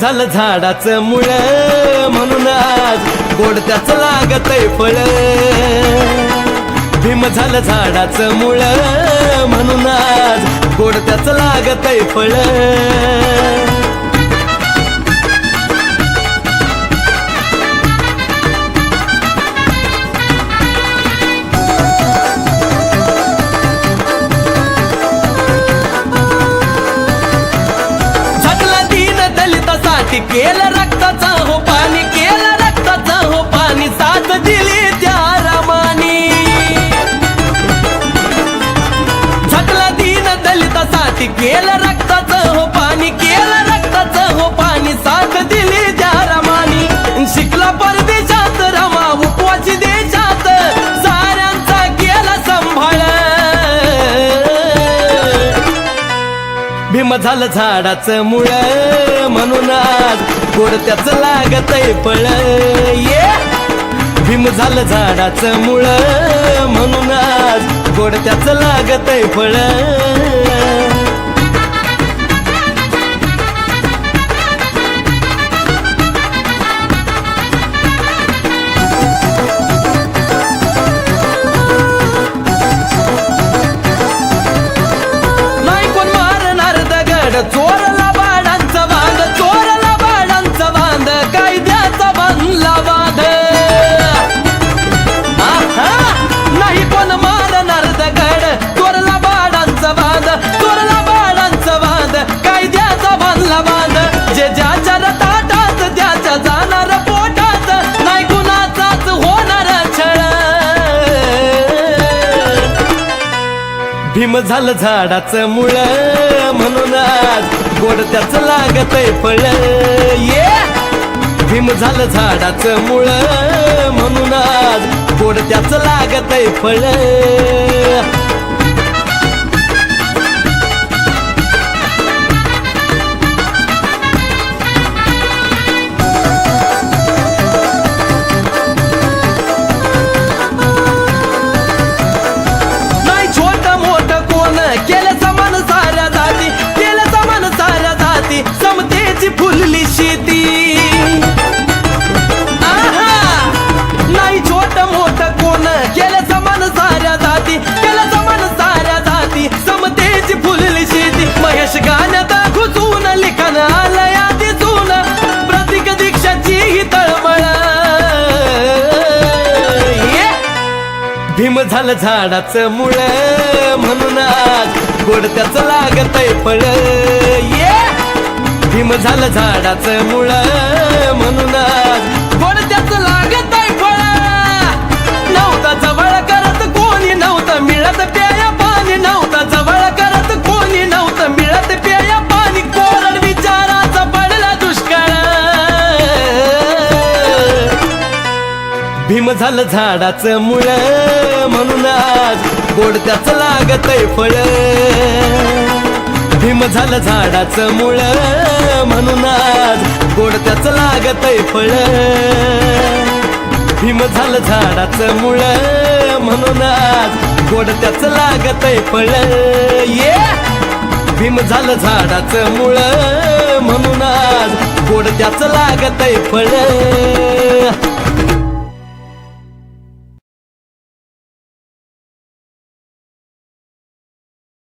झालं झाडाचं मुळ म्हणून आज गोड त्याच लागतय फळ. भीम झालं झाडाचं मुळ म्हणून आज गोड त्याच लागतय फळ. झालं झाडाचं मुळ म्हणून आज गोड त्याच लागतय फळ. ये! भीम झालं झाडाचं मुळ म्हणून आज गोड त्याच लागतय फळ. भीम झालं झाडाचं मुळ. म्हणून आज गोड त्याच लागतय फळ. ये भीम झालं झाडाचं मुळ. म्हणून आज गोड त्याच लागतय फळ. भीम झालं झाडाचं मुळ म्हणून आज गोड त्याच लागतय फळ. ये! भीम झालं झाडाचं मुळ म्हणून आज गोड त्याच लागतय फळ. नव्हता जवळ करत कोणी नव्हतं मिळत प्याया पाणी. नव्हता जवळ करत कोणी नव्हतं मिळत प्याया पाणी. कोरड विचाराचा पडला दुष्काळ. भीम झालं झाडाचं मुळ म्हणून आज गोड त्याच लागतय फळ. भीम झालं झाडाचं मुळ म्हणून आज गोड त्याच लागतय फळ. भीम झालं झाडाचं मुळ म्हणून आज गोड त्याच लागतय फळ. ये! भीम झालं झाडाचं मुळ म्हणून आज गोड त्याच लागतय फळ.